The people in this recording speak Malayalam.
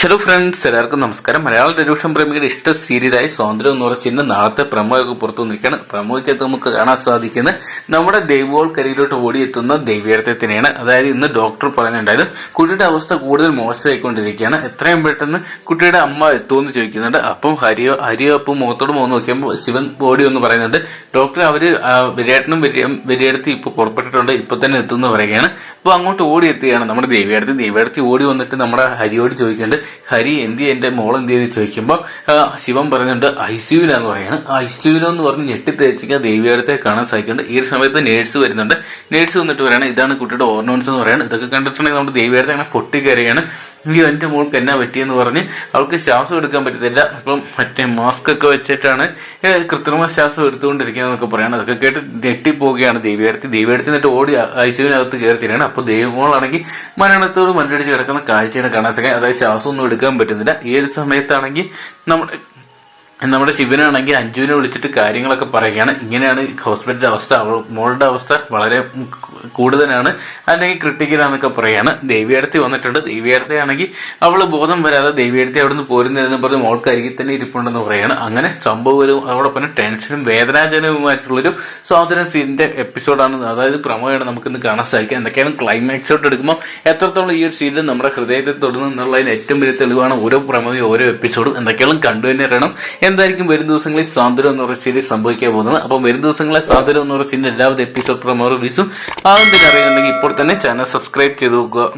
ഹലോ ഫ്രണ്ട്സ് എല്ലാവർക്കും നമസ്കാരം. മലയാള ടെലിവിഷൻ പ്രേമിയുടെ ഇഷ്ട സീരിയലായി സ്വാതന്ത്ര്യം എന്ന് പറയുന്ന നാളത്തെ പ്രമോയൊക്കെ പുറത്തു വന്നിരിക്കുകയാണ്. പ്രമോയ്ക്കകത്ത് നമുക്ക് കാണാൻ സാധിക്കുന്നത് നമ്മുടെ ദൈവോൾ കരിയിലോട്ട് ഓടിയെത്തുന്ന ദൈവീയത്തെ തന്നെയാണ്. അതായത് ഇന്ന് ഡോക്ടർ പറയുന്നുണ്ടായിരുന്നു കുട്ടിയുടെ അവസ്ഥ കൂടുതൽ മോശമായിക്കൊണ്ടിരിക്കുകയാണ്. എത്രയും പെട്ടെന്ന് കുട്ടിയുടെ അമ്മ എത്തുമെന്ന് ചോദിക്കുന്നുണ്ട്. അപ്പം ഹരിയോ ഹരിയോ അപ്പം മുഖത്തോട് മുഖം നോക്കിയപ്പോൾ ശിവൻ ഓടി എന്ന് പറയുന്നുണ്ട്. ഡോക്ടർ അവർ വിരേട്ടനും വിരയെടുത്ത് ഇപ്പോൾ പുറപ്പെട്ടിട്ടുണ്ട്. ഇപ്പൊ തന്നെ എത്തുമെന്ന് പറയുകയാണ്. അപ്പൊ അങ്ങോട്ട് ഓടി എത്തുകയാണ് നമ്മുടെ ദൈവീർത്ഥി ദേവിയടുത്ത് ഓടി വന്നിട്ട് നമ്മുടെ ഹരിയോട് ചോദിക്കുന്നുണ്ട് ഹരി എന്തി എന്റെ മോൾ എന്ത് ചെയ്ത് ചോദിക്കുമ്പോൾ ശിവൻ പറയുന്നുണ്ട് ഐസിയുലാന്ന് പറയാണ്. ഐസിയുലെന്ന് പറഞ്ഞ് ഞെട്ടി തേച്ചിരിക്കാൻ ദേവിയടുത്തെ കാണാൻ സാധിക്കുന്നുണ്ട്. ഈ ഒരു സമയത്ത് നേഴ്സ് വരുന്നുണ്ട്. നേഴ്സ് വന്നിട്ട് പറയണം ഇതാണ് കുട്ടിയുടെ ഓർണമെന്റ്സ് എന്ന് പറയുന്നത് ഇതൊക്കെ കണ്ടിട്ടുണ്ടെങ്കിൽ നമ്മുടെ ദേവിയാരത്തെ അങ്ങനെ പൊട്ടിക്കരയാണ്. അയ്യോ എന്റെ മോൾക്ക് എന്നാ പറ്റിയെന്ന് പറഞ്ഞ് അവൾക്ക് ശ്വാസം എടുക്കാൻ പറ്റത്തില്ല. അപ്പം മറ്റേ മാസ്ക് ഒക്കെ വെച്ചിട്ടാണ് കൃത്രിമ ശ്വാസം എടുത്തുകൊണ്ടിരിക്കുന്നതെന്നൊക്കെ പറയണം. അതൊക്കെ കേട്ട് ഞെട്ടിപ്പോവുകയാണ് ദേവിയടത്തി ദേവിയടുത്ത് എന്നിട്ട് ഓടി ഐസിയുവിനകത്ത് കയറി ചെല്ലുകയാണ്. അപ്പോൾ ദേവമോളാണെങ്കിൽ മരണത്തോട് മണ്ണടിച്ച് കിടക്കുന്ന കാഴ്ചയാണ് കാണാൻ സാധിക്കും അതായത് ശ്വാസം ഒന്നും എടുക്കാൻ പറ്റുന്നില്ല. ഈ ഒരു സമയത്താണെങ്കിൽ നമ്മുടെ നമ്മുടെ ശിവനാണെങ്കിൽ അഞ്ജുവിനെ വിളിച്ചിട്ട് കാര്യങ്ങളൊക്കെ പറയുകയാണ്. ഇങ്ങനെയാണ് ഹോസ്പിറ്റലിന്റെ അവസ്ഥ. അവൾ മോളുടെ അവസ്ഥ വളരെ കൂടുതലാണ്. അല്ലെങ്കിൽ ക്രിട്ടിക്കലാന്നൊക്കെ പറയാണ് ദേവിയടത്തി വന്നിട്ടുണ്ട്. ദേവിയടത്തി ആണെങ്കിൽ അവൾ ബോധം വരാതെ ദേവിയടത്തി അവിടെ നിന്ന് പോരുന്നതെന്ന് പറഞ്ഞ് മോൾക്ക് അരികിൽ തന്നെ ഇരിപ്പുണ്ടെന്ന് പറയാണ് അങ്ങനെ സംഭവവും അതോടൊപ്പം ടെൻഷനും വേദനാജനകവുമായിട്ടുള്ളൊരു സ്വാതന്ത്ര്യ സീനിന്റെ എപ്പിസോഡാണ് അതായത് പ്രമോയാണ് നമുക്ക് ഇന്ന് കാണാൻ സാധിക്കുക. എന്തൊക്കെയാണ് ക്ലൈമാക്സോട്ട് എടുക്കുമ്പോൾ എത്രത്തോളം ഈ ഒരു സീരിയൽ നമ്മുടെ ഹൃദയത്തെ തൊടുന്നു എന്നുള്ളതിന് ഏറ്റവും വലിയ തെളിവാണ് ഓരോ പ്രമോയും ഓരോ എപ്പിസോഡും എന്തൊക്കെയാണ് കണ്ടു തന്നെ എന്തായിരിക്കും വരും ദിവസങ്ങളിൽ സ്വാതന്ത്ര്യം എന്ന് പറയുന്ന സീരീസ് സംഭവിക്കാൻ പോകുന്നത്? അപ്പം വരും ദിവസങ്ങളെ സ്വാതന്ത്ര്യം എന്ന് പറയുന്ന സീരീസ് എല്ലാവിധ എപ്പിസോഡ് പ്രമോ റിവ്യൂസും ആദ്യം തന്നെ അറിയുന്നുണ്ടെങ്കിൽ ഇപ്പോൾ തന്നെ ചാനൽ സബ്സ്ക്രൈബ് ചെയ്ത് നോക്കുക.